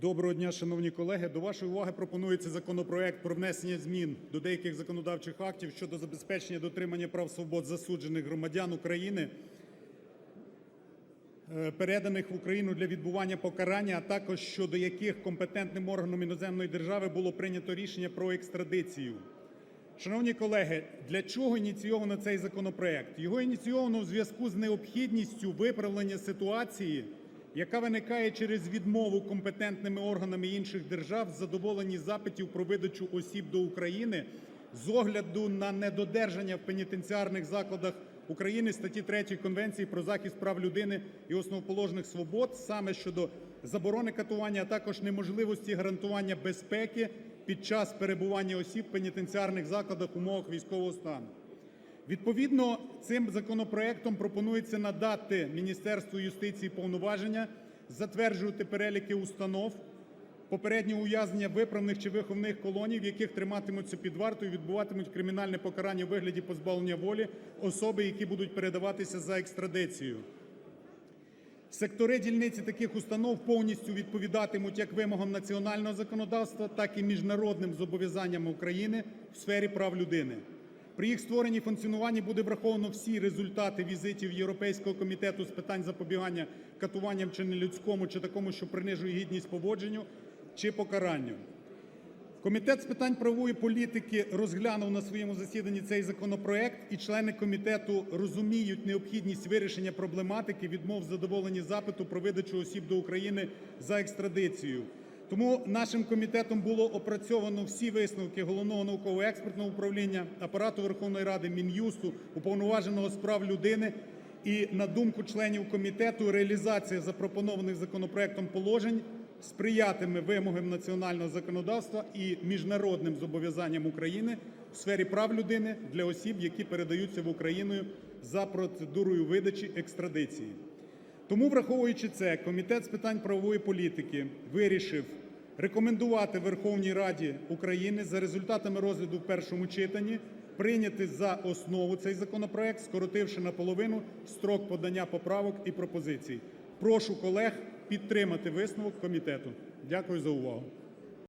Доброго дня, шановні колеги! До вашої уваги пропонується законопроект про внесення змін до деяких законодавчих актів щодо забезпечення дотримання прав свобод засуджених громадян України, е, переданих в Україну для відбування покарання, а також щодо яких компетентним органом іноземної держави було прийнято рішення про екстрадицію. Шановні колеги, для чого ініційовано цей законопроект? Його ініційовано у зв'язку з необхідністю виправлення ситуації, яка виникає через відмову компетентними органами інших держав в задоволенні запитів про видачу осіб до України з огляду на недодержання в пенітенціарних закладах України статті 3 Конвенції про захист прав людини і основоположних свобод саме щодо заборони катування, а також неможливості гарантування безпеки під час перебування осіб в пенітенціарних закладах в умовах військового стану. Відповідно цим законопроектом пропонується надати Міністерству юстиції повноваження затверджувати переліки установ попереднього ув'язнення виправних чи виховних колоній, в яких триматимуться під вартою, відбуватимуть кримінальне покарання у вигляді позбавлення волі особи, які будуть передаватися за екстрадицією. Сектори дільниці таких установ повністю відповідатимуть як вимогам національного законодавства, так і міжнародним зобов'язанням України в сфері прав людини. При їх створенні і функціонуванні буде враховано всі результати візитів Європейського комітету з питань запобігання катуванням чи нелюдському, чи такому, що принижує гідність поводженню, чи покаранню. Комітет з питань правової політики розглянув на своєму засіданні цей законопроект, і члени комітету розуміють необхідність вирішення проблематики відмов в задоволенні запиту про видачу осіб до України за екстрадицією. Тому нашим комітетом було опрацьовано всі висновки Головного науково-експертного управління, Апарату Верховної Ради, Мін'юсту, Уповноваженого з прав людини. І на думку членів комітету, реалізація запропонованих законопроектом положень сприятиме вимогам національного законодавства і міжнародним зобов'язанням України в сфері прав людини для осіб, які передаються в Україну за процедурою видачі екстрадиції. Тому, враховуючи це, Комітет з питань правової політики вирішив рекомендувати Верховній Раді України за результатами розгляду в першому читанні прийняти за основу цей законопроект, скоротивши наполовину строк подання поправок і пропозицій. Прошу колег підтримати висновок комітету. Дякую за увагу.